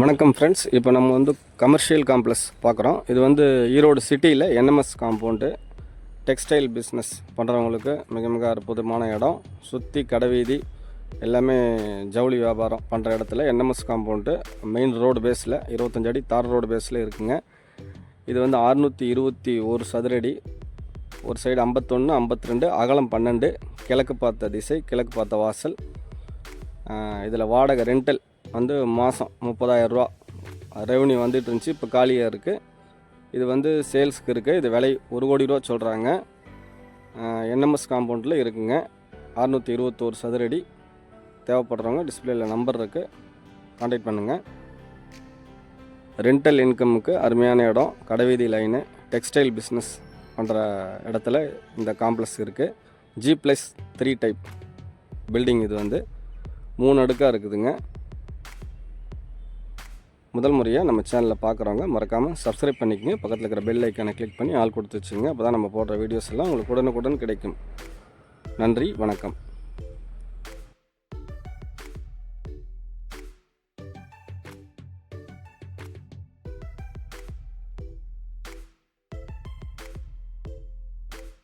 வணக்கம் ஃப்ரெண்ட்ஸ் இப்போ நம்ம வந்து கமர்ஷியல் காம்ப்ளெக்ஸ் பார்க்குறோம். இது வந்து ஈரோடு சிட்டியில் என்எம்எஸ் காம்பவுண்டு டெக்ஸ்டைல் பிஸ்னஸ் பண்ணுறவங்களுக்கு மிக மிக அற்புதமான இடம். சுற்றி கடைவீதி எல்லாமே ஜவுளி வியாபாரம் பண்ணுற இடத்துல என்எம்எஸ் காம்பவுண்டு மெயின் ரோடு பேஸில் இருபத்தஞ்சு அடி தார் ரோடு பேஸில் இருக்குங்க. இது வந்து அறுநூற்றி இருபத்தி ஒரு சதுரடி ஒரு சைடு ஐம்பத்தொன்று ஐம்பத்தி ரெண்டு அகலம் பன்னெண்டு கிழக்கு பார்த்த திசை கிழக்கு பார்த்த வாசல். இதில் வாடகை ரெண்டல் வந்து மாதம் முப்பதாயிரரூவா ரெவன்யூ வந்துட்டு இருந்துச்சு இப்போ காலியாக இருக்குது இது வந்து சேல்ஸ்க்கு இருக்குது இது விலை ஒரு கோடி ரூபா சொல்கிறாங்க என்எம்எஸ் காம்பவுண்டில் இருக்குங்க. அறுநூற்றி இருபத்தோரு சதுரடி. தேவைப்படுறவங்க டிஸ்பிளேயில் நம்பர் இருக்குது காண்டாக்ட் பண்ணுங்கள் ரெண்டல் இன்கமுக்கு அருமையான இடம். கடைவீதி லைனு டெக்ஸ்டைல் பிஸ்னஸ் பண்ணுற இடத்துல இந்த காம்ப்ளெக்ஸ் இருக்குது G plus three type building இது வந்து. மூணு அடுக்காக இருக்குதுங்க. முதல் முறையாக நம்ம சேனலில் பார்க்குறவங்க மறக்காமல் சப்ஸ்கிரைப் பண்ணிக்கங்க. பக்கத்தில் இருக்கிற பெல் ஐக்கானை கிளிக் பண்ணி ஆள் கொடுத்து வச்சுங்க அப்போ தான் நம்ம போடுற வீடியோஸ் எல்லாம் உங்களுக்கு உடனுக்குடன் கிடைக்கும். நன்றி வணக்கம்.